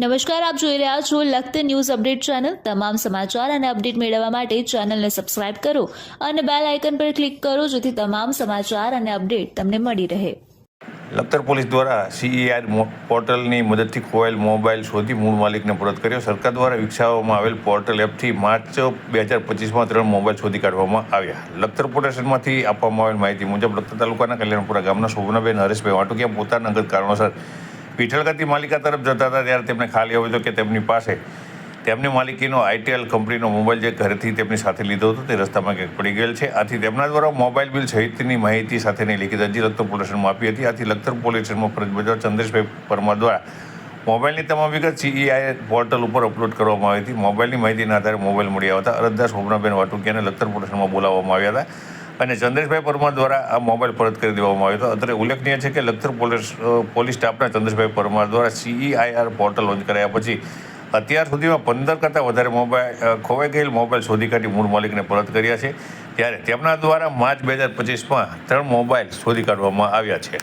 નમસ્કાર, આપ જોઈ રહ્યા છો લખત ન્યૂઝ અપડેટ ચેનલ. તમામ સમાચાર અને અપડેટ મેળવવા માટે ચેનલને સબસ્ક્રાઇબ કરો અને બેલ આઇકન પર ક્લિક કરો જેથી તમામ સમાચાર અને અપડેટ તમને મળી રહે. લખતર પોલીસ દ્વારા સીઈઆર પોર્ટલની મદદથી ખોવાયેલ મોબાઈલ શોધી મૂળ માલિકને પરત કર્યો. સરકાર દ્વારા વિકસાવવામાં આવેલ પોર્ટલ એપથી માર્ચ બે હજાર પચીસમાં ત્રણ મોબાઈલ શોધી કાઢવામાં આવ્યા. લખતર પોર્ટેશનમાંથી આપવામાં આવેલ માહિતી મુજબ લખતર તાલુકાના કલ્યાણપુરા ગામના શોભનાબેન, હરેશભાઈ વાટુકિયા પોતાના અંગત કારણોસર પીઠલ માલિકા તરફ જતા હતા ત્યારે તેમને ખ્યાલ આવ્યો હતો કે તેમની પાસે તેમની માલિકીનો આઈટીએલ કંપનીનો મોબાઈલ જે ઘરેથી તેમની સાથે લીધો હતો તે રસ્તામાં ક્યાંક પડી ગયેલ છે. આથી તેમના દ્વારા મોબાઈલ બિલ સહિતની માહિતી સાથેની લેખિત અરજી લખતર પોલીસ સ્ટેશનમાં આપી હતી. આથી લખતર પોલીસ સ્ટેશનમાં ફરજ બજાવ ચંદ્રેશભાઈ પરમાર દ્વારા મોબાઈલની તમામ વિગત સીઈઆઈ પોર્ટલ ઉપર અપલોડ કરવામાં આવી હતી. મોબાઈલની માહિતીના આધારે મોબાઈલ મળી આવતા અરજદાર શોભનાબેન વાટુકિયાને લખતર પોલીસ સ્ટેશનમાં બોલાવવામાં આવ્યા હતા. અને ચંદ્રેશભાઈ પરમાર દ્વારા આ મોબાઈલ પરત કરી દેવામાં આવ્યો હતો. અત્યારે ઉલ્લેખનીય છે કે લખતર પોલીસ પોલીસ સ્ટાફના ચંદ્રેશભાઈ પરમાર દ્વારા સીઈઆઈઆર પોર્ટલ લોન્ચ કરાયા પછી અત્યાર સુધીમાં પંદર કરતાં વધારે મોબાઈલ ખોવાઈ ગયેલ મોબાઈલ શોધી કાઢી મૂળ માલિકને પરત કર્યા છે. ત્યારે તેમના દ્વારા માર્ચ બે હજાર પચીસમાં ત્રણ મોબાઈલ શોધી કાઢવામાં આવ્યા છે.